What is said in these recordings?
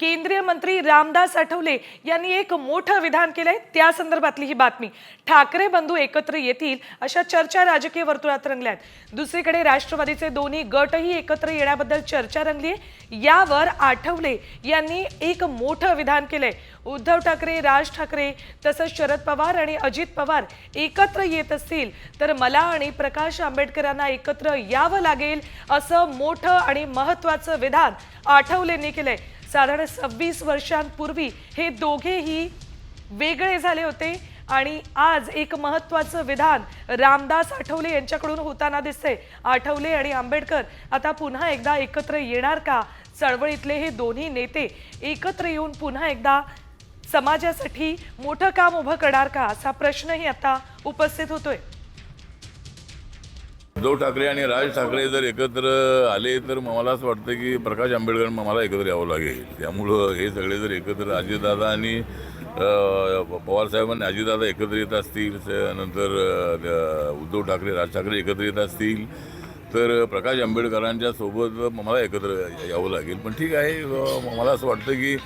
केंद्रीय मंत्री रामदास आठवले यांनी एक मोठं विधान केलंय. त्या संदर्भातली ही बातमी. ठाकरे बंधू एकत्र येतील अशा चर्चा राजकीय वर्तुळात रंगल्यात. दुसरीकडे राष्ट्रवादीचे दोन्ही गटही एकत्र येण्याबद्दल चर्चा रंगली आहे यावर आठवले यांनी एक मोठं विधान केलंय. उद्धव ठाकरे राज ठाकरे तसंच शरद पवार आणि अजित पवार एकत्र येत असतील तर मला आणि प्रकाश आंबेडकरांना एकत्र यावं लागेल असं मोठं आणि महत्वाचं विधान आठवलेंनी केलंय. साधारण सव्वीस वर्षांपूर्वी हे दोघेही वेगळे झाले होते आणि आज एक महत्त्वाचं विधान रामदास आठवले यांच्याकडून होताना दिसते आठवले आणि आंबेडकर आता पुन्हा एकदा एकत्र येणार का? चळवळीतले हे दोन्ही नेते एकत्र येऊन पुन्हा एकदा समाजासाठी मोठं काम उभं करणार का? असा प्रश्नही आता उपस्थित होतोय. उद्धव ठाकरे आणि राज ठाकरे जर एकत्र आले तर मला असं वाटतं की प्रकाश आंबेडकर मला एकत्र यावं लागेल. त्यामुळं हे सगळे जर एकत्र अजितदादा आणि अं, पवारसाहेबांनी अजितदादा एकत्र येत असतील नंतर उद्धव ठाकरे राज ठाकरे एकत्र येत असतील तर प्रकाश आंबेडकरांच्या सोबत मला एकत्र यावं लागेल. पण ठीक आहे मला असं वाटतं की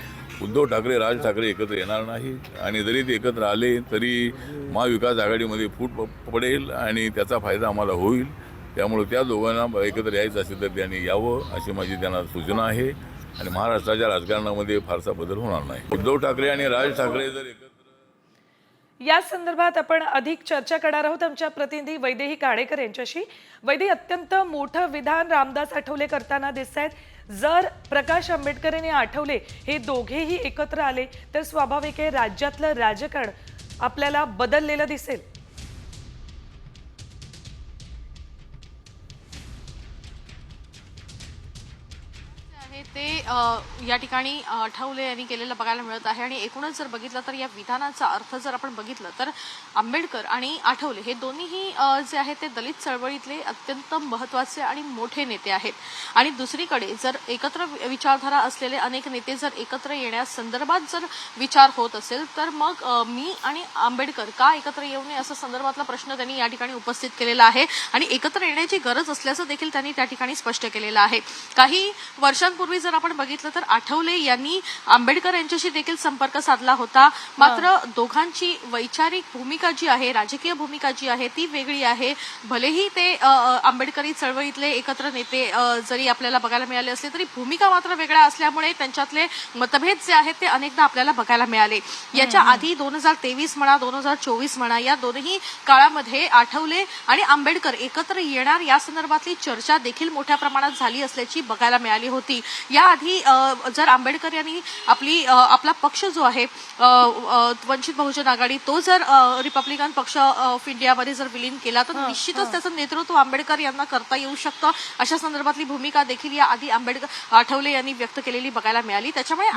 उद्धव ठाकरे राज ठाकरे एकत्र येणार नाही आणि जरी ते एकत्र आले तरी महाविकास आघाडीमध्ये फूट पडेल आणि त्याचा फायदा आम्हाला होईल. त्यामुळे त्या दोघांना एकत्र यायचं असेल तर त्यांनी यावं अशी माझी त्यांना सूचना आहे. आणि महाराष्ट्राच्या राजकारणामध्ये फारसा बदल होणार नाही. उद्धव ठाकरे आणि राज ठाकरे जर एकत्र या संदर्भात आपण अधिक चर्चा करणार आहोत आमच्या प्रतिनिधी वैदेही काणेकर यांच्याशी. वैदेही अत्यंत मोठं विधान रामदास आठवले करताना दिसत आहेत जर प्रकाश आंबेडकर आणि आठवले हे दोघेही एकत्र आले तर स्वाभाविक आहे राज्यातलं राजकारण आपल्याला बदललेलं दिसेल. ते या ठिकाणी आठवले यांनी केलेलं बघायला मिळत आहे. आणि एकूणच जर बघितलं तर या विधानाचा अर्थ जर आपण बघितलं तर आंबेडकर आणि आठवले हे दोन्हीही जे आहे ते दलित चळवळीतले अत्यंत महत्त्वाचे आणि मोठे नेते आहेत. आणि दुसरीकडे जर एकत्र वि- विचारधारा असलेले अनेक नेते जर एकत्र येण्यासंदर्भात जर विचार होत असेल तर मग मी आणि आंबेडकर का एकत्र येऊ नये असा संदर्भातला प्रश्न त्यांनी या ठिकाणी उपस्थित केलेला आहे. आणि एकत्र येण्याची गरज असल्याचं देखील त्यांनी त्या ठिकाणी स्पष्ट केलेलं आहे. काही वर्षांपूर्वी जर आपण बघितलं तर आठवले यांनी आंबेडकर यांच्याशी देखील संपर्क साधला होता. मात्र दोघांची वैचारिक भूमिका जी आहे राजकीय भूमिका जी आहे ती वेगळी आहे. भलेही ते आंबेडकरी चळवळीतले एकत्र नेते जरी आपल्याला बघायला मिळाले असले तरी भूमिका मात्र वेगळ्या असल्यामुळे त्यांच्यातले मतभेद जे आहेत ते अनेकदा आपल्याला बघायला मिळाले. याच्या आधी दोन हजार तेवीस म्हणा दोन हजार चोवीस म्हणा या दोनही काळामध्ये आठवले आणि आंबेडकर एकत्र येणार या संदर्भातली चर्चा देखील मोठ्या प्रमाणात झाली असल्याची बघायला मिळाली होती. याआधी जर आंबेडकर यांनी आपली आपला पक्ष जो आहे वंचित बहुजन आघाडी तो जर रिपब्लिकन पक्ष ऑफ इंडियामध्ये जर विलीन केला तर निश्चितच त्याचं नेतृत्व आंबेडकर यांना करता येऊ शकतं. अशा संदर्भातली भूमिका देखील या आधी आंबेडकर आठवले यांनी व्यक्त केलेली बघायला मिळाली. त्याच्यामुळे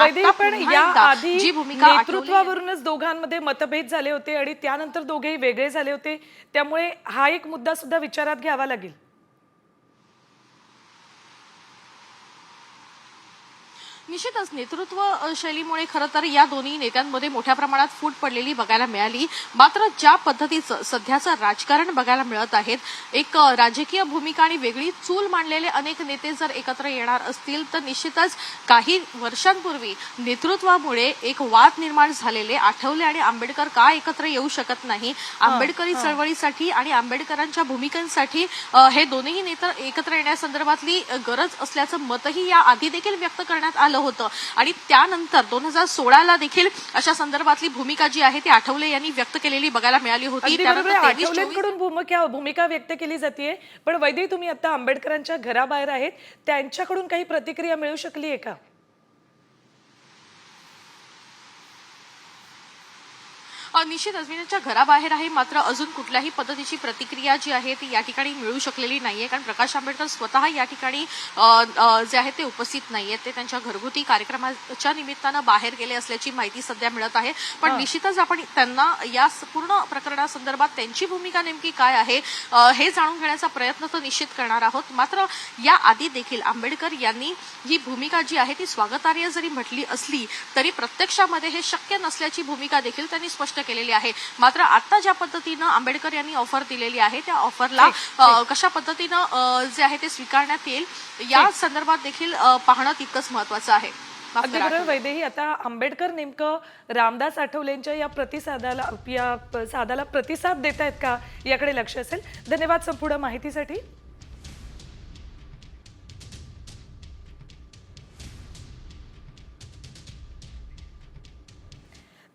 जी भूमिका नेतृत्वावरूनच दोघांमध्ये मतभेद झाले होते आणि त्यानंतर दोघेही वेगळे झाले होते. त्यामुळे हा एक मुद्दा सुद्धा विचारात घ्यावा लागेल. निश्चितच नेतृत्व शैलीमुळे खरं तर या दोन्ही नेत्यांमध्ये मोठ्या प्रमाणात फूट पडलेली बघायला मिळाली. मात्र ज्या पद्धतीचं सध्याचं राजकारण बघायला मिळत आहेत एक राजकीय भूमिका आणि वेगळी चूल मांडलेले अनेक नेते जर एकत्र येणार असतील तर निश्चितच काही वर्षांपूर्वी नेतृत्वामुळे एक वाद निर्माण झालेले आठवले आणि आंबेडकर का एकत्र येऊ शकत नाही? आंबेडकरी चळवळीसाठी आणि आंबेडकरांच्या भूमिकांसाठी हे दोन्ही नेते एकत्र येण्यासंदर्भातली गरज असल्याचं मतही या आधी देखील व्यक्त करण्यात आलं होतं. आणि त्यानंतर दोन हजार सोळाला देखील अशा संदर्भातली भूमिका जी आहे ती आठवले यांनी व्यक्त केलेली बघायला मिळाली होती. अगदी बरोबर त्यानंतर आहे. 23 24 आठवलेंकडून भूमिका भूमिका व्यक्त केली जाते पण वैदेही तुम्ही आता आंबेडकरांच्या घराबाहेर आहेत. त्यांच्याकडून काही प्रतिक्रिया मिळू शकली आहे का? अ, निश्चितच मी त्यांच्या घराबाहेर आहे. मात्र अजून कुठल्याही पद्धतीची प्रतिक्रिया जी आहे ती या ठिकाणी मिळू शकलेली नाहीये. कारण प्रकाश आंबेडकर स्वतः या ठिकाणी जे आहे ते उपस्थित नाहीयेत ते त्यांच्या घरगुती कार्यक्रमाच्या निमित्तानं बाहेर गेले असल्याची माहिती सध्या मिळत आहे. पण निश्चितच आपण त्यांना या पूर्ण प्रकरणासंदर्भात त्यांची भूमिका नेमकी काय आहे हे जाणून घेण्याचा प्रयत्न तर निश्चित करणार आहोत. मात्र या आधी देखील आंबेडकर यांनी ही भूमिका जी आहे ती स्वागतार्ह जरी म्हटली असली तरी प्रत्यक्षामध्ये हे शक्य नसल्याची भूमिका देखील त्यांनी स्पष्ट केलेली आहे. मात्र आता ज्या पद्धतीनं आंबेडकर यांनी ऑफर दिलेली आहे त्या ऑफरला कशा पद्धतीनं जे आहे ते स्वीकारण्यात येईल या संदर्भात देखील पाहणं तितकंच महत्वाचं आहे. अगदी बरोबर वैदेही आता आंबेडकर नेमकं रामदास आठवलेंच्या या प्रतिसादाला या सादाला प्रतिसाद देत आहेत का याकडे लक्ष असेल. धन्यवाद संपूर्ण माहितीसाठी.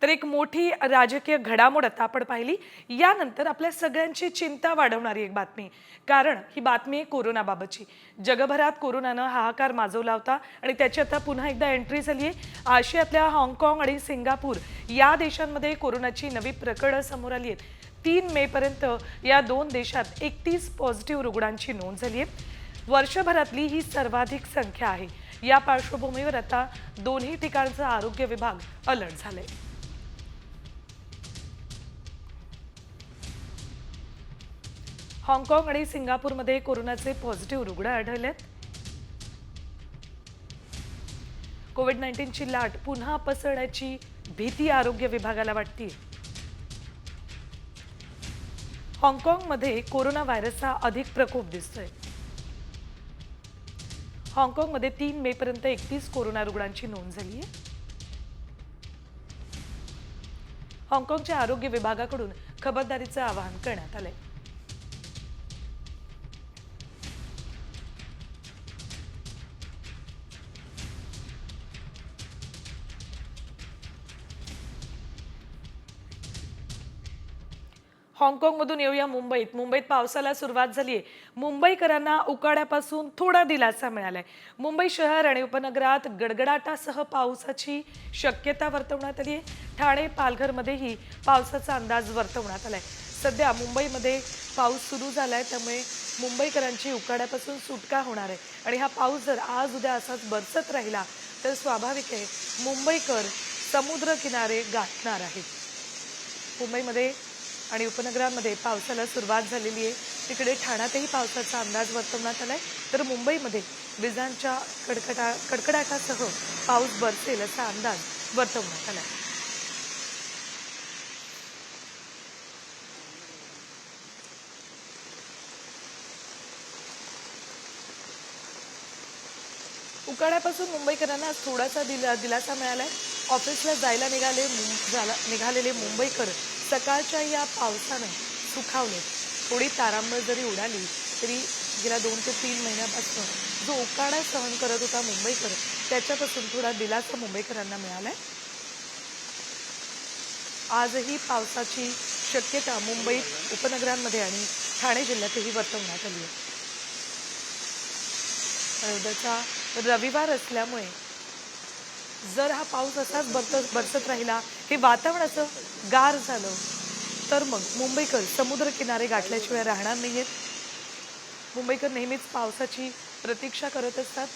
तर एक मोठी राजकीय घडामोड आता आपण पाहिली. यानंतर आपल्या सगळ्यांची चिंता वाढवणारी एक बातमी. कारण ही बातमी आहे कोरोनाबाबतची. जगभरात कोरोनानं हाहाकार माजवला होता आणि त्याची आता पुन्हा एकदा एंट्री झाली आहे आशियातल्या हाँगकाँग आणि सिंगापूर या देशांमध्ये कोरोनाची नवी प्रकरणं समोर आली आहेत. तीन मेपर्यंत या दोन देशात एकतीस पॉझिटिव्ह रुग्णांची नोंद झाली आहे वर्षभरातली ही सर्वाधिक संख्या आहे. या पार्श्वभूमीवर आता दोन्ही ठिकाणचा आरोग्य विभाग अलर्ट झालाय. हाँगकाँग आणि सिंगापूरमध्ये कोरोनाचे पॉझिटिव्ह रुग्ण आढळलेत. कोविड नाईन्टीनची लाट पुन्हा पसरण्याची भीती आरोग्य विभागाला वाटते हाँगकाँगमध्ये कोरोना व्हायरसचा अधिक प्रकोप दिसतोय. हाँगकाँगमध्ये तीन मे पर्यंत एकतीस कोरोना रुग्णांची नोंद झाली आहे हाँगकाँगच्या आरोग्य विभागाकडून खबरदारीचं आवाहन करण्यात आलंय. हाँगकाँगमधून येऊया मुंबईत. मुंबईत पावसाला सुरुवात झाली आहे मुंबईकरांना उकाड्यापासून थोडा दिलासा मिळालाय. मुंबई शहर आणि उपनगरात गडगडाटासह पावसाची शक्यता वर्तवण्यात आली आहे ठाणे पालघरमध्येही पावसाचा अंदाज वर्तवण्यात आलाय. सध्या मुंबईमध्ये पाऊस सुरू झाला आहे त्यामुळे मुंबईकरांची उकाड्यापासून सुटका होणार आहे. आणि हा पाऊस जर आज उद्या असाच बरसत राहिला तर स्वाभाविक आहे मुंबईकर समुद्र किनारे गाठणार आहेत. मुंबईमध्ये आणि उपनगरांमध्ये पावसाला सुरुवात झालेली आहे. तिकडे ठाण्यातही पावसाचा अंदाज वर्तवण्यात आलाय. तर मुंबईमध्ये विजांच्या कडकडा कडकडाटासह पाऊस बरसेल असा अंदाज वर्तवण्यात आलाय. उकाड्यापासून मुंबईकरांना थोडासा दिला दिलासा मिळालाय. ऑफिसला जायला निघाले झाला- निघालेले मुंबईकर सकाळच्या या पावसानं सुखावले. थोडी तारांबळ जरी उडाली तरी गेल्या दोन ते तीन महिन्यापासून जो उकाडा सहन करत होता मुंबईकर त्याच्यापासून थोडा दिलासा मुंबईकरांना मिळालाय. आजही पावसाची शक्यता मुंबईत उपनगरांमध्ये आणि ठाणे जिल्ह्यातही वर्तवण्यात आली आहे. रविवार असल्यामुळे जर हा पाऊस असाच बरत बरसत राहिला हे वातावरण असं गार झालं तर मग मुंबईकर समुद्र किनारे गाठल्याशिवाय राहणार नाही आहेत मुंबईकर नेहमीच पावसाची प्रतीक्षा करत असतात.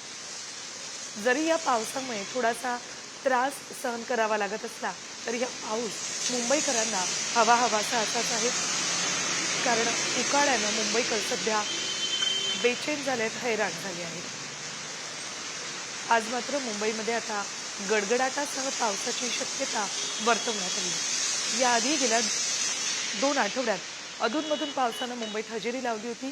जरी या पावसामुळे थोडासा त्रास सहन करावा लागत असला तरी हा पाऊस मुंबईकरांना हवा हवासा असाच आहे. कारण उकाड्यानं मुंबईकर सध्या बेचैन झाले आहेत हैराण झाले आहेत. आज मात्र मुंबईमध्ये आता गडगडाटासह पावसाची शक्यता वर्तवण्यात आली. याआधी गेल्या दोन आठवड्यात अधूनमधून पावसानं मुंबईत हजेरी लावली होती.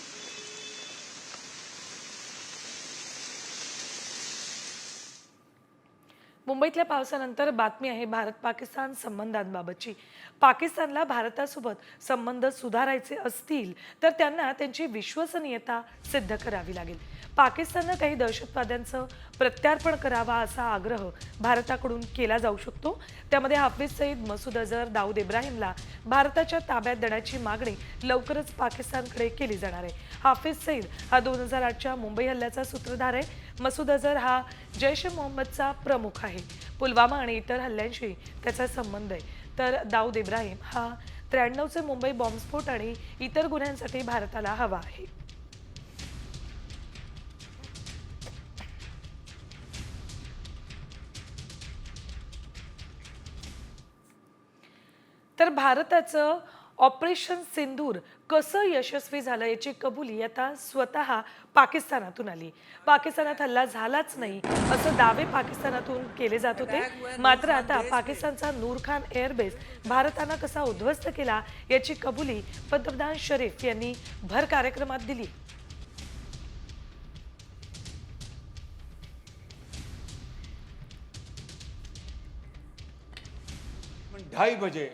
मुंबईतल्या पावसानंतर बातमी आहे भारत पाकिस्तान संबंधांबाबतची. पाकिस्तानला भारतासोबत संबंध सुधारायचे असतील तर त्यांना त्यांची विश्वसनीयता सिद्ध करावी लागेल. पाकिस्ताननं काही दहशतवाद्यांचं प्रत्यार्पण करावा असा आग्रह भारताकडून केला जाऊ शकतो. त्यामध्ये हाफिज सईद मसूद अझर दाऊद इब्राहिमला भारताच्या ताब्यात देण्याची मागणी लवकरच पाकिस्तानकडे केली जाणार आहे. हाफिज सईद हा दोन हजार आठच्या मुंबई हल्ल्याचा सूत्रधार आहे. मसूद अझर हा जैश ए मोहम्मदचा प्रमुख आहे पुलवामा आणि इतर हल्ल्यांशी त्याचा संबंध आहे तर दाऊद इब्राहिम हा त्र्याण्णवचे मुंबई बॉम्बस्फोट आणि इतर गुन्ह्यांसाठी भारताला हवा आहे. तर भारताचं ऑपरेशन सिंदूर कसं यशस्वी झालं याची कबुली आता स्वतः पाकिस्तानातून आली. पाकिस्तानात हल्ला झालाच नाही असं दावे पाकिस्तानातून केले जात होते. मात्र आता पाकिस्तानचा नूरखान एअरबेस भारतानं कसा उद्ध्वस्त केला याची कबुली पंतप्रधान शरीफ यांनी भर कार्यक्रमात दिली. ढाई बजे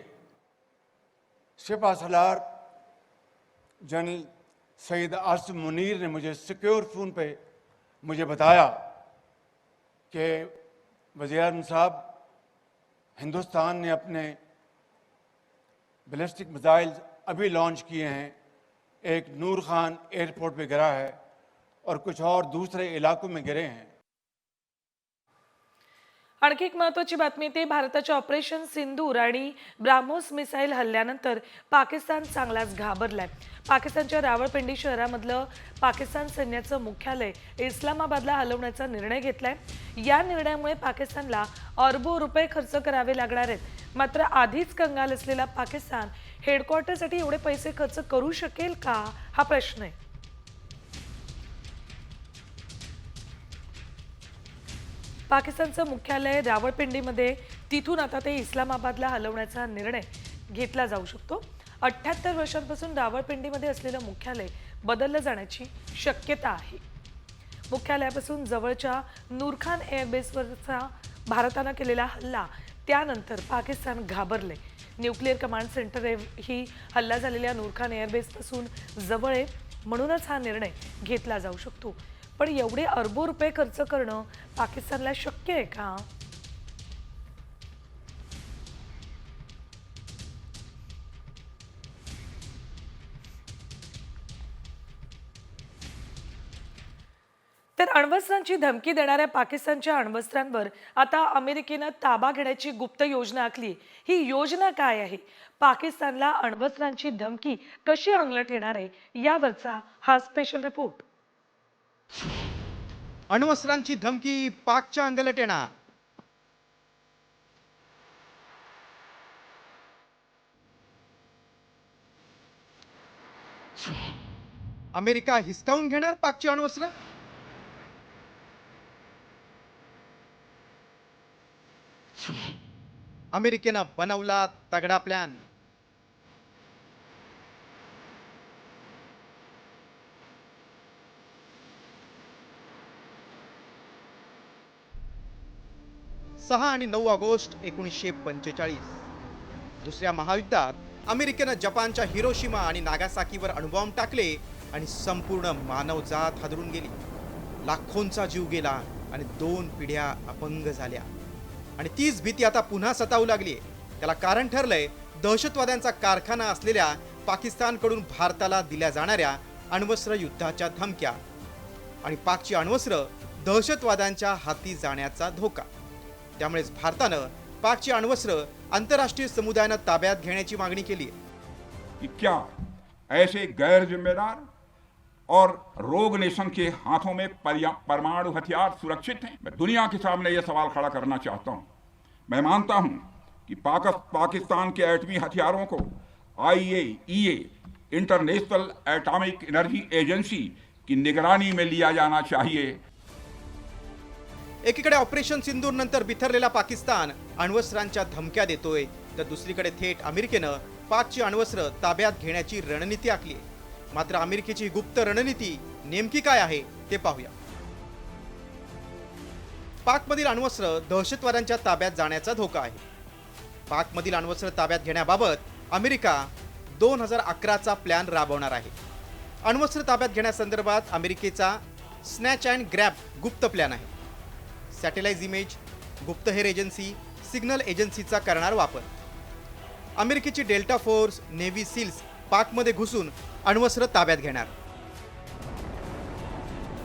सिपा सलार जनरल सईद आसफ मुनीर ने मुझे सिक्योर फ़ोन पे मुझे बताया कि वज़ी अजम साहब हिंदुस्तान ने अपने बैलिस्टिक मिज़ाइल अभी लॉन्च किए हैं। एक नूर खान एयरपोर्ट पे गिरा है और कुछ और दूसरे इलाकों में गिरे हैं। आणखी एक महत्वाची बातमी ते भारताच्या ऑपरेशन सिंदूर आणि ब्राह्मोस मिसाईल हल्ल्यानंतर पाकिस्तान चांगलाच घाबरलाय. पाकिस्तानच्या रावळपिंडी शहरामधलं पाकिस्तान सैन्याचं मुख्यालय इस्लामाबादला हलवण्याचा निर्णय घेतलाय. या निर्णयामुळे पाकिस्तानला अरबो रुपये खर्च करावे लागणार आहेत. मात्र आधीच कंगाल असलेला पाकिस्तान हेडक्वार्टरसाठी एवढे पैसे खर्च करू शकेल का? हा प्रश्न आहे. पाकिस्तानचं मुख्यालय रावळपिंडीमध्ये तिथून आता ते इस्लामाबादला हलवण्याचा निर्णय घेतला जाऊ शकतो. अठ्ठ्याहत्तर वर्षांपासून रावळपिंडीमध्ये असलेलं मुख्यालय बदललं जाण्याची शक्यता आहे. मुख्यालयापासून जवळच्या नूरखान एअरबेसवरचा भारतानं केलेला हल्ला त्यानंतर पाकिस्तान घाबरले. न्यूक्लिअर कमांड सेंटर ही हल्ला झालेल्या नूरखान एअरबेसपासून जवळ आहे म्हणूनच हा निर्णय घेतला जाऊ शकतो. पण एवढे अरबो रुपये खर्च करणं पाकिस्तानला शक्य आहे का? तर अण्वस्त्रांची धमकी देणाऱ्या पाकिस्तानच्या अण्वस्त्रांवर आता अमेरिकेनं ताबा घेण्याची गुप्त योजना आखली. ही योजना काय आहे? पाकिस्तानला अण्वस्त्रांची धमकी कशी अंगलट येणार आहे? यावरचा हा स्पेशल रिपोर्ट अण्वस्त्रांची धमकी पाकच्या अंगलट येणार. अमेरिका हिसकावून घेणार पाकची अण्वस्त्र? अमेरिकेनं बनवला तगडा प्लॅन सहा आणि नऊ ऑगस्ट एकोणीसशे पंचेचाळीस. दुसऱ्या महायुद्धात अमेरिकेनं जपानच्या हिरोशिमा आणि नागासाकीवर अणुबॉम्ब टाकले आणि संपूर्ण मानवजात हादरून गेली. लाखोंचा जीव गेला आणि दोन पिढ्या अपंग झाल्या. आणि तीच भीती आता पुन्हा सतावू लागली त्याला कारण ठरलंय दहशतवाद्यांचा कारखाना असलेल्या पाकिस्तानकडून भारताला दिल्या जाणाऱ्या अण्वस्त्र युद्धाच्या धमक्या. आणि पाकची अण्वस्त्र दहशतवाद्यांच्या हाती जाण्याचा धोका. त्यामुळेच भारतानं पाकची अण्वस्त्र आंतरराष्ट्रीय समुदायानं ताब्यात घेण्याची मागणी केली. कि क्या ऐसे गैर जिम्मेदार और रोग नेशन के हाथों में परमाणु हथियार सुरक्षित हैं? मैं दुनिया के सामने यह सवाल खड़ा करना चाहता हूं। मैं मानता हूं कि पाक, पाकिस्तान के एटमी हथियारों को IAEA international atomic energy agency की निगरानी में लिया जाना चाहिए। एकीकडे ऑपरेशन सिंदूर नंतर बिथरलेला पाकिस्तान अण्वस्त्रांच्या धमक्या देतोय तर दुसरीकडे थेट अमेरिकेनं पाकची अण्वस्त्र ताब्यात घेण्याची रणनीती आखली आहे. मात्र अमेरिकेची गुप्त रणनीती नेमकी काय आहे ते पाहूया. पाकमधील अण्वस्त्र दहशतवाद्यांच्या ताब्यात जाण्याचा धोका आहे. पाकमधील अण्वस्त्र ताब्यात घेण्याबाबत अमेरिका दोन हजार अकराचा प्लॅन राबवणार आहे. अण्वस्त्र ताब्यात घेण्यासंदर्भात अमेरिकेचा स्नॅच अँड ग्रॅप गुप्त प्लॅन आहे. सॅटेलाइज इमेज गुप्तहेर एजन्सी सिग्नल एजन्सीचा करणार वापर. अमेरिकेची डेल्टा फोर्स नेव्ही सील्स पाकमध्ये घुसून अण्वस्त्र ताब्यात घेणार.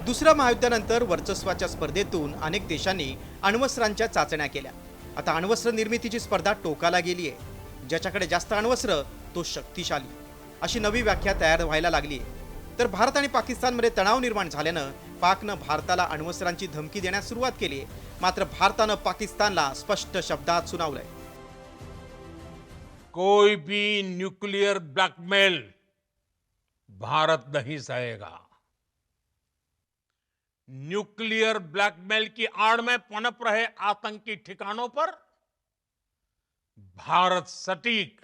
दुसऱ्या महायुद्धानंतर वर्चस्वाच्या स्पर्धेतून अनेक देशांनी अण्वस्त्रांच्या चाचण्या केल्या. आता अण्वस्त्र निर्मितीची स्पर्धा टोकाला गेली आहे. ज्याच्याकडे जास्त अण्वस्त्र तो शक्तिशाली. अशी नवी व्याख्या तयार व्हायला लागली आहे. तर भारत आणि पाकिस्तानमध्ये तणाव निर्माण झाल्यानं पाकनं भारताला अण्वस्त्रांची धमकी देण्यास सुरुवात केली मात्र भारतानं पाकिस्तानला स्पष्ट शब्दात सुनावलंय. कोई भी न्यूक्लियर ब्लॅकमेल भारत नहीं सहेगा. न्यूक्लियर ब्लैकमेल की आड़ में पनप रहे आतंकी ठिकानों पर भारत सटीक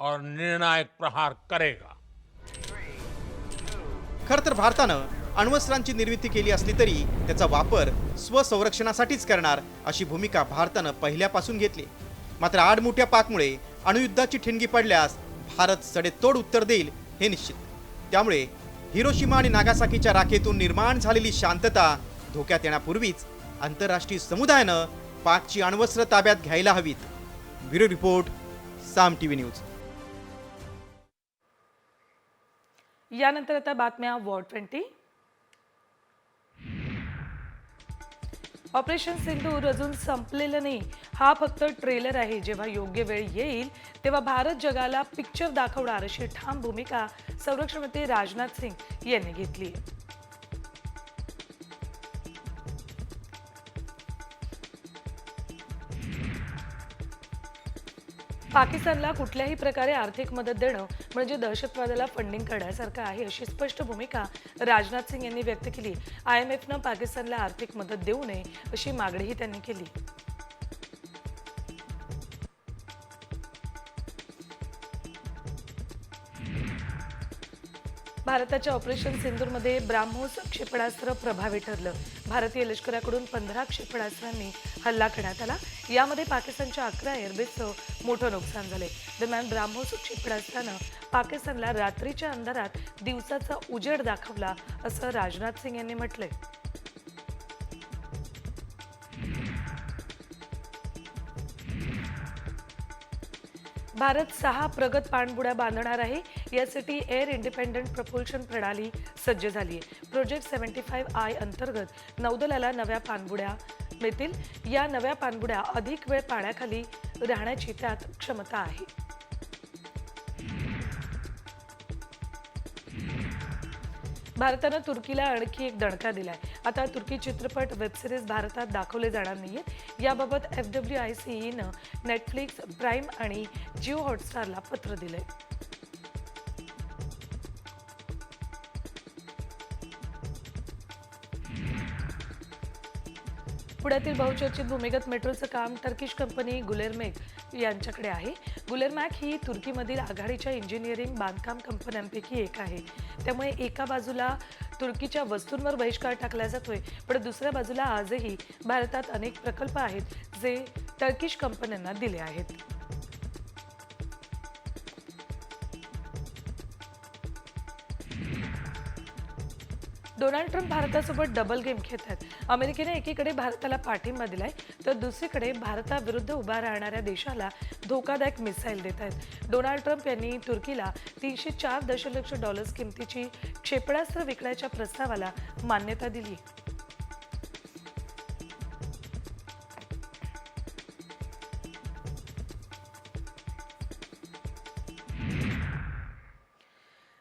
और निर्णायक प्रहार करेगा. खरं तर भारतानं अण्वस्त्रांची निर्मिती केली असली तरी त्याचा वापर स्वसंरक्षणासाठीच करणार अशी भूमिका भारतानं पहिल्यापासून घेतली. मात्र आडमोठ्या पाकमुळे अणुयुद्धाची ठिणगी पडल्यास भारत सडेतोड उत्तर देईल हे निश्चित. त्यामुळे हिरोशिमा आणि नागासाकीच्या राखेतून निर्माण झालेली शांतता धोक्यात येण्यापूर्वीच आंतरराष्ट्रीय समुदायानं पाकची अण्वस्त्र ताब्यात घ्यायला हवीत. Bureau report Saam T V news. यानंतर आता बातम्या वॉर्ड ट्वेंटी. ऑपरेशन सिंदूर अजून संपलेलं नाही. हा फक्त ट्रेलर आहे. जेव्हा योग्य वेळ येईल तेव्हा भारत जगाला पिक्चर दाखवणार अशी ठाम भूमिका संरक्षण मंत्री राजनाथ सिंग यांनी घेतली. पाकिस्तानला कुठल्याही प्रकारे आर्थिक मदत देणं म्हणजे दहशतवादाला फंडिंग करण्यासारखं आहे अशी स्पष्ट भूमिका राजनाथ सिंग यांनी व्यक्त केली. आय एम एफनं पाकिस्तानला आर्थिक मदत देऊ नये अशी मागणीही त्यांनी केली. भारताच्या ऑपरेशन सिंदूरमध्ये ब्राह्मोस क्षेपणास्त्र प्रभावी ठरलं. भारतीय लष्कराकडून पंधरा क्षेपणास्त्रांनी हल्ला करण्यात आला. यामध्ये पाकिस्तानच्या अकरा एअरबेसचं मोठं नुकसान झाले दरम्यान ब्राह्मोस क्षेपणास्त्रानं पाकिस्तानला रात्रीच्या अंधारात दिवसाचा उजेड दाखवला असं राजनाथ सिंग यांनी म्हटलंय. भारत सहा प्रगत पाणबुड्या बांधणार आहे. यासाठी एअर इंडिपेंडंट प्रपोल्शन प्रणाली सज्ज झाली आहे प्रोजेक्ट सेव्हन्टी फाईव्ह आय अंतर्गत नौदलाला नव्या पाणबुड्या मिळतील या नव्या पाणबुड्या अधिक वेळ पाण्याखाली राहण्याची त्यात क्षमता आहे. भारतानं तुर्कीला आणखी एक दणका दिलाय. आता तुर्की चित्रपट वेबसिरीज भारतात दाखवले जाणार नाहीयेत याबाबत एफ डब्ल्यू आय सीईनं नेटफ्लिक्स प्राईम आणि जिओ हॉटस्टारला पत्र दिलंय. पुण्यातील बहुचर्चित भूमिगत मेट्रोचं काम टर्किश कंपनी गुलेरमेक यांच्याकडे आहे. गुलेरमॅक ही तुर्कीमधील आघाडीच्या इंजिनिअरिंग बांधकाम कंपन्यांपैकी एक आहे. त्यामुळे एका बाजूला तुर्कीच्या वस्तूंवर बहिष्कार टाकला जातोय पण दुसऱ्या बाजूला आजही भारतात अनेक प्रकल्प आहेत जे टर्किश कंपन्यांना दिले आहेत. डोनाल्ड ट्रम्प भारतासोबत डबल गेम खेळत आहेत. अमेरिकेने एकीकडे भारताला पाठिंबा दिलाय तर दुसरीकडे भारताविरुद्ध उभा राहणाऱ्या देशाला धोकादायक मिसाईल देत आहेत. डोनाल्ड ट्रम्प यांनी तुर्कीला तीनशे चार दशलक्ष डॉलर्स किमतीची क्षेपणास्त्र विकण्याच्या प्रस्तावाला मान्यता दिली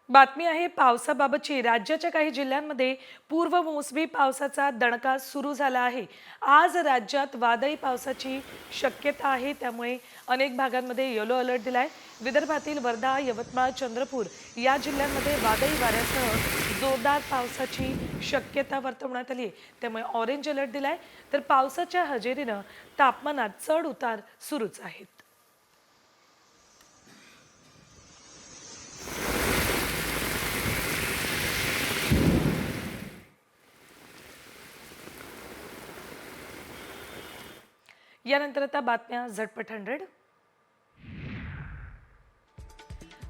बातमी आहे पावसाबाबतची. राज्याच्या काही जिल्ह्यांमध्ये पूर्व मोसमी पावसाचा दणका सुरू झाला आहे. आज राज्यात वादळी पावसाची शक्यता आहे त्यामुळे अनेक भागांमध्ये येलो अलर्ट दिला आहे विदर्भातील वर्धा यवतमाळ चंद्रपूर या जिल्ह्यांमध्ये वादळी वाऱ्यासह जोरदार पावसाची शक्यता वर्तवण्यात आली आहे. त्यामुळे ऑरेंज अलर्ट दिला आहे तर पावसाच्या हजेरीनं तापमानात चढ उतार सुरूच आहेत यानंतर आता बातम्या झटपट हंड्रेड.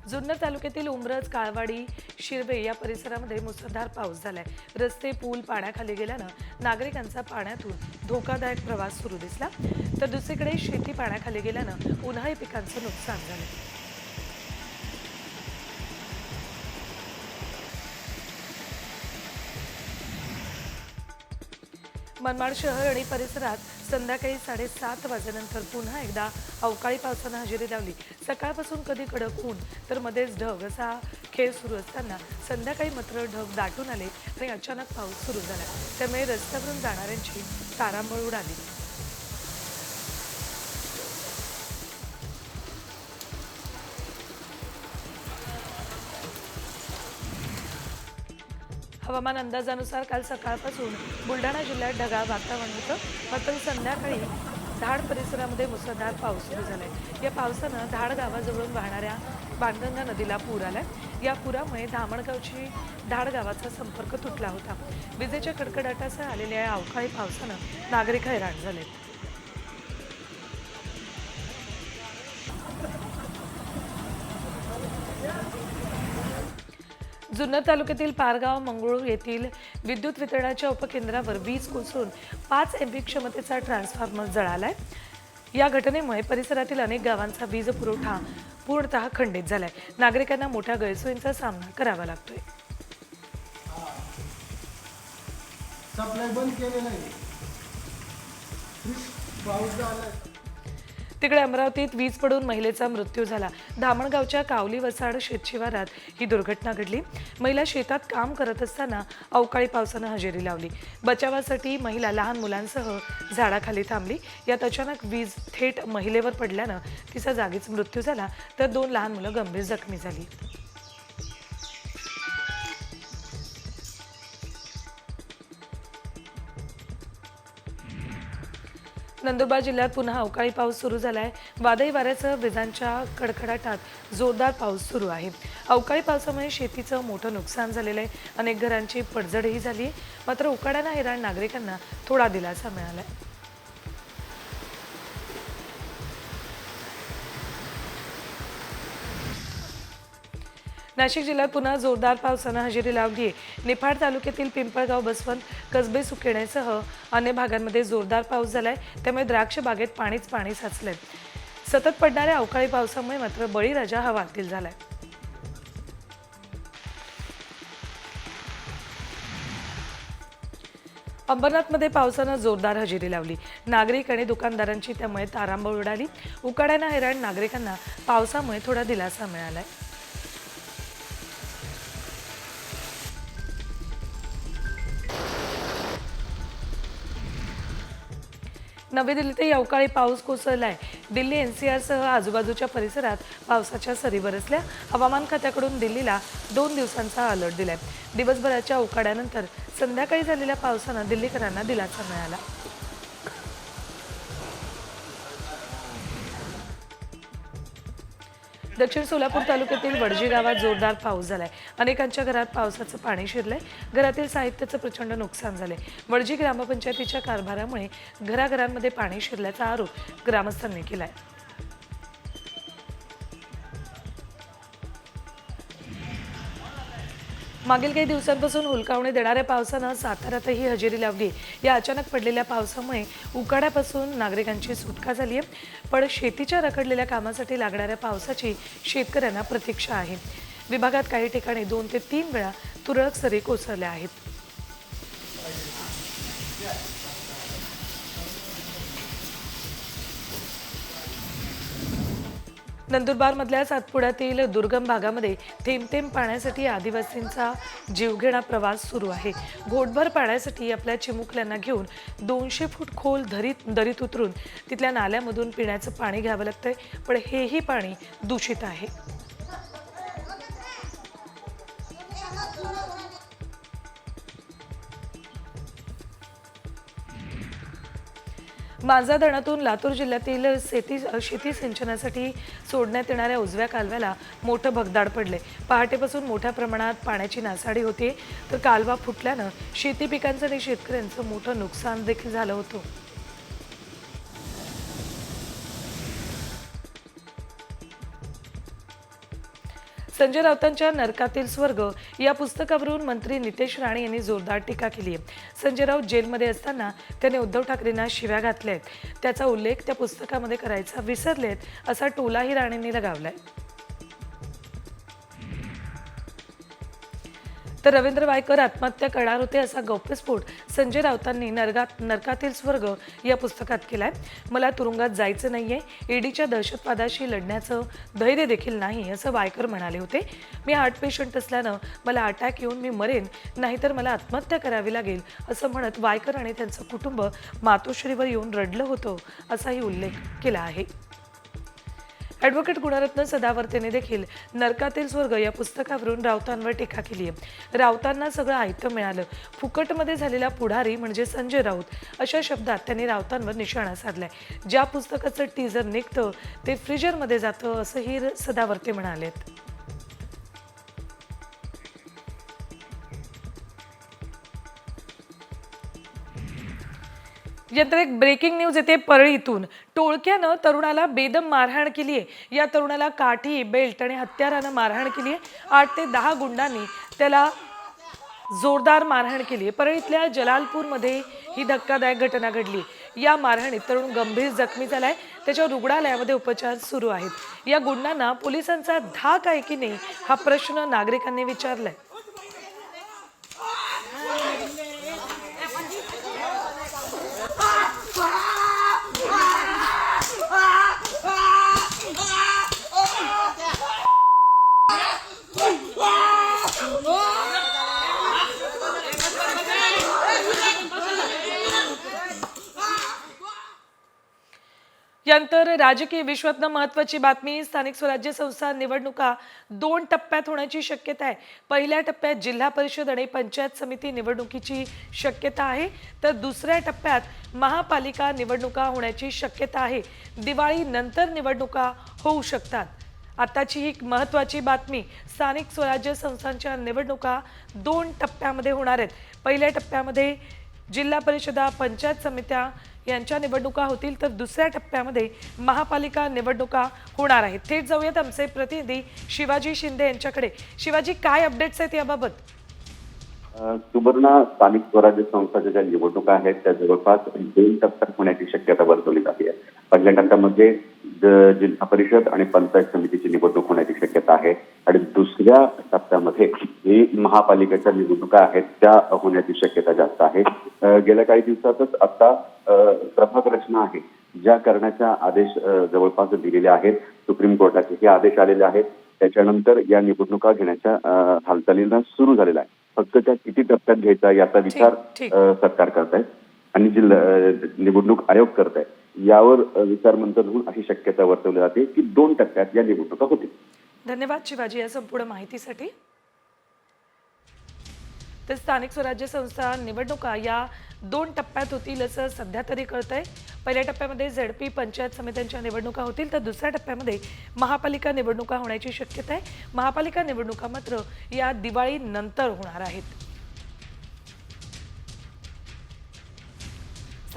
जुन्नर तालुक्यातील उमरज काळवाडी शिरवे या परिसरामध्ये मुसळधार पाऊस झालाय. रस्ते पूल पाण्याखाली गेल्यानं नागरिकांचा पाण्यातून धोकादायक प्रवास सुरू दिसला. तर दुसरीकडे शेती पाण्याखाली गेल्यानं उन्हाळी पिकांचं नुकसान झालं. मनमाड शहर आणि परिसरात संध्याकाळी साडेसात वाजेनंतर पुन्हा एकदा अवकाळी पावसानं हजेरी लावली. सकाळपासून कधी कडक ऊन तर मध्येच ढग असा खेळ सुरू असताना संध्याकाळी मात्र ढग दाटून आले आणि अचानक पाऊस सुरू झाला. त्यामुळे रस्त्यावरून जाणाऱ्यांची तारांबळ उडाली. हवामान अंदाजानुसार काल सकाळपासून बुलढाणा जिल्ह्यात ढगाळ वातावरण होतं. मात्र संध्याकाळी धाड परिसरामध्ये मुसळधार पाऊस सुरू झालाय. या पावसानं धाड गावाजवळून वाहणाऱ्या बाणगंगा नदीला पूर आलाय. या पुरामुळे धामणगावची धाड गावाचा संपर्क तुटला होता. विजेच्या कडकडाटासह आलेल्या या अवकाळी पावसानं नागरिक हैराण झाले जुन्नर तालुक्यातील पारगाव मंगळूर येथील विद्युत वितरणाच्या उपकेंद्रावर वीज कोसळून पाच एम पी क्षमतेचा ट्रान्सफॉर्मर जळालाय. या घटनेमुळे परिसरातील अनेक गावांचा वीज पुरवठा पूर्णतः खंडित झालाय. नागरिकांना मोठ्या गैरसोयींचा सामना करावा लागतोय. सप्लाय बंद केलेलं आहे. पाऊस झाला तिकडे अमरावतीत वीज पडून महिलेचा मृत्यू झाला. धामणगावच्या कावली वसाड शेतशिवारात ही दुर्घटना घडली. महिला शेतात काम करत असताना अवकाळी पावसानं हजेरी लावली. बचावासाठी महिला लहान मुलांसह झाडाखाली थांबली. यात अचानक वीज थेट महिलेवर पडल्यानं तिचा जागीच मृत्यू झाला. तर दोन लहान मुलं गंभीर जखमी झाली. नंदुरबार जिल्ह्यात पुन्हा अवकाळी पाऊस सुरू झाला आहे वादळी वाऱ्यासह विजांच्या कडकडाटात जोरदार पाऊस सुरू आहे. अवकाळी पावसामुळे शेतीचं मोठं नुकसान झालेलं आहे. अनेक घरांची पडझडही झाली मात्र उकाड्यानं हैराण नागरिकांना थोडा दिलासा मिळाला आहे नाशिक जिल्ह्यात पुन्हा जोरदार पावसानं हजेरी लावली. आहे निफाड तालुक्यातील पिंपळगाव बसवंत कसबे सुकेण्यासह अन्य भागांमध्ये जोरदार पाऊस झालाय. त्यामुळे द्राक्ष बागेत पाणीच पाणी साचलंय. सतत पडणाऱ्या अवकाळी पावसामुळे मात्र बळीराजा हवातील झालाय. अंबरनाथमध्ये पावसानं जोरदार हजेरी लावली. नागरिक आणि दुकानदारांची त्यामुळे तारांबळ उडाली. उकाड्यानं हैराण नागरिकांना पावसामुळे थोडा दिलासा मिळालाय. नवी दिल्लीतही अवकाळी पाऊस कोसळलाय. दिल्ली एनसीआरसह आजूबाजूच्या परिसरात पावसाच्या सरी बरसल्या. हवामान खात्याकडून दिल्लीला दोन दिवसांचा अलर्ट दिलाय. दिवसभराच्या उकाड्यानंतर संध्याकाळी झालेल्या पावसानं दिल्लीकरांना दिलासा मिळाला. दक्षिण सोलापूर तालुक्यातील वडजी गावात जोरदार पाऊस झालाय. अनेकांच्या घरात पावसाचं पाणी शिरलंय. घरातील साहित्याचं प्रचंड नुकसान झालंय. वडजी ग्रामपंचायतीच्या कारभारामुळे घराघरांमध्ये पाणी शिरल्याचा आरोप ग्रामस्थांनी केलाय. मागील काही दिवसांपासून हुलकावणी देणाऱ्या पावसानं साताऱ्यातही हजेरी लावली. या अचानक पडलेल्या पावसामुळे उकाड्यापासून नागरिकांची सुटका झाली आहे. पण शेतीच्या रखडलेल्या कामासाठी लागणाऱ्या पावसाची शेतकऱ्यांना प्रतीक्षा आहे. विभागात काही ठिकाणी दोन ते तीन वेळा तुरळक सरी कोसळल्या आहेत. नंदुरबारमधल्या सातपुड्यातील दुर्गम भागामध्ये थेंब थेंब पाण्यासाठी आदिवासींचा जीवघेणा प्रवास सुरू आहे. घोटभर पाण्यासाठी आपल्या चिमुकल्यांना घेऊन दोनशे फूट खोल धरीत दरीत उतरून तिथल्या नाल्यामधून पिण्याचं पाणी घ्यावं लागतंय पण हेही पाणी दूषित आहे. मांजा धरणातून लातूर जिल्ह्यातील शेती शेती सिंचनासाठी सोडण्यात येणाऱ्या उजव्या कालव्याला मोठं भगदाड पडले. पहाटेपासून मोठ्या प्रमाणात पाण्याची नासाडी होते. तर कालवा फुटल्यानं शेती पिकांचं आणि शेतकऱ्यांचं मोठं नुकसान देखील झालं होतं. संजय राऊतांच्या नरकातील स्वर्ग या पुस्तकावरून मंत्री नितेश राणे यांनी जोरदार टीका केली आहे. संजय राऊत जेलमध्ये असताना त्याने उद्धव ठाकरेंना शिव्या घातल्या आहेत. त्याचा उल्लेख त्या पुस्तकामध्ये करायचा विसरलेत असा टोलाही राणेंनी लगावलाय. तर रवींद्र वायकर आत्महत्या करणार होते असा गौप्यस्फोट संजय राऊतांनी नरगात नरकातील स्वर्ग या पुस्तकात केलाय. मला तुरुंगात जायचं नाही आहे ईडीच्या दहशतवादाशी लढण्याचं धैर्य देखील नाही असं वायकर म्हणाले होते. मी हार्ट पेशंट असल्यानं मला अटॅक येऊन मी मरेन नाहीतर मला आत्महत्या करावी लागेल असं म्हणत वायकर आणि त्यांचं कुटुंब मातोश्रीवर येऊन रडलं होतं असाही उल्लेख केला आहे. ॲडव्होकेट गुणरत्न सदावर्तेने देखील नरकातील स्वर्ग या पुस्तकावरून राऊतांवर टीका केली आहे. राऊतांना सगळं आयतं मिळालं. फुकटमध्ये झालेला पुढारी म्हणजे संजय राऊत अशा शब्दात त्यांनी राऊतांवर निशाणा साधलाय. ज्या पुस्तकाचं टीजर निघतं ते फ्रीजरमध्ये जातं असंही सदावर्ते म्हणालेत. म्हणजे यानंतर एक ब्रेकिंग न्यूज येते परळीतून. टोळक्यानं तरुणाला बेदम मारहाण केली आहे. या तरुणाला काठी बेल्ट आणि हत्यारानं मारहाण केली आहे. आठ ते दहा गुंडांनी त्याला जोरदार मारहाण केली आहे. परळीतल्या जलालपूरमध्ये ही धक्कादायक घटना घडली. या मारहाणीत तरुण गंभीर जखमी झालाय. त्याच्यावर रुग्णालयामध्ये उपचार सुरू आहेत. या गुंडांना पोलिसांचा धाक आहे की नाही हा प्रश्न नागरिकांनी विचारला आहे यानंतर राजकीय विश्वातनं महत्वाची बातमी स्थानिक स्वराज्य संस्था निवडणुका दोन टप्प्यात होण्याची शक्यता आहे. पहिल्या टप्प्यात जिल्हा परिषद आणि पंचायत समिती निवडणुकीची शक्यता आहे. तर दुसऱ्या टप्प्यात महापालिका निवडणुका होण्याची शक्यता आहे. दिवाळी नंतर निवडणुका होऊ शकतात. आताची ही महत्त्वाची बातमी स्थानिक स्वराज्य संस्थांच्या निवडणुका दोन टप्प्यामध्ये होणार आहेत. पहिल्या टप्प्यामध्ये जिल्हा परिषदा पंचायत समित्या यांच्या निवडणुका होतील तर दुसऱ्या टप्प्यामध्ये महापालिका निवडणुका होणार आहेत. थेट जाऊयात आमचे प्रतिनिधी शिवाजी शिंदे यांच्याकडे. शिवाजी काय अपडेट्स आहेत याबाबत? अ, सुवर्ण स्थानिक स्वराज्य संस्थाच्या ज्या निवडणुका आहेत त्या जवळपास दोन टप्प्यात होण्याची शक्यता वर्तवली जाते. पहिल्या टप्प्यामध्ये जिल्हा परिषद आणि पंचायत समितीची निवडणूक होण्याची शक्यता आहे. आणि दुसऱ्या टप्प्यामध्ये ही महापालिकेच्या निवडणुका आहेत त्या होण्याची शक्यता जास्त आहे. गेल्या काही दिवसातच आता प्रभाग रचना आहे ज्या करण्याच्या आदेश जवळपास दिलेले आहेत सुप्रीम कोर्टाचे हे आदेश आलेले आहेत त्याच्यानंतर या निवडणुका घेण्याच्या हालचालींना सुरू झालेला आहे. फक्त त्या किती टप्प्यात घ्यायचा याचा विचार सरकार करत आहे आणि जिल्हा अ, निवडणूक आयोग करत आहे यावर अ, विचारमंथन होऊन अशी शक्यता वर्तवली जाते की दोन टप्प्यात या निवडणुका होतील. धन्यवाद शिवाजी या संपूर्ण माहितीसाठी. तर स्थानिक स्वराज्य संस्था निवडणुका या दोन टप्प्यात होतील असं सध्या तरी कळतंय. पहिल्या टप्प्यामध्ये झडपी पंचायत समित्यांच्या निवडणुका होतील तर दुसऱ्या टप्प्यामध्ये महापालिका निवडणुका होण्याची शक्यता आहे. महापालिका निवडणुका मात्र या दिवाळीनंतर होणार आहेत.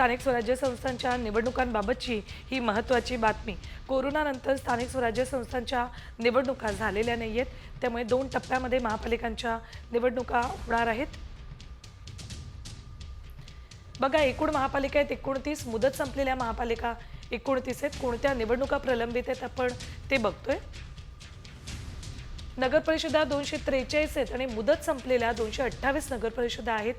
स्थानिक स्वराज्य संस्थांच्या निवडणुकांबाबतची ही महत्त्वाची बातमी. कोरोनानंतर स्थानिक स्वराज्य संस्थांच्या निवडणुका झालेल्या नाही आहेत त्यामुळे दोन टप्प्यामध्ये महापालिकांच्या निवडणुका होणार आहेत. बघा एकूण महापालिका आहेत एकोणतीस. मुदत संपलेल्या महापालिका एकोणतीस आहेत. कोणत्या निवडणुका प्रलंबित आहेत आपण ते बघतोय. नगरपरिषदा दोनशे त्रेचाळीस आहेत आणि मुदत संपलेल्या दोनशे अठ्ठावीस नगरपरिषदा आहेत.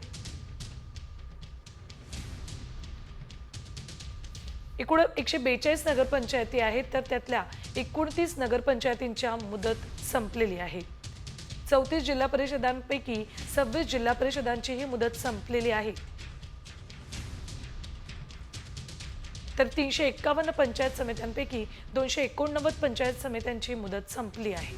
एकूण एकशे बेचाळीस नगरपंचायती आहेत तर त्यातल्या एकोणतीस नगरपंचायतींच्या मुदत संपलेली आहे. चौतीस जिल्हा परिषदांपैकी सव्वीस जिल्हा परिषदांचीही मुदत संपलेली आहे. तर तीनशे एक्कावन्न पंचायत समित्यांपैकी दोनशे एकोणनव्वद पंचायत समित्यांची मुदत संपली आहे.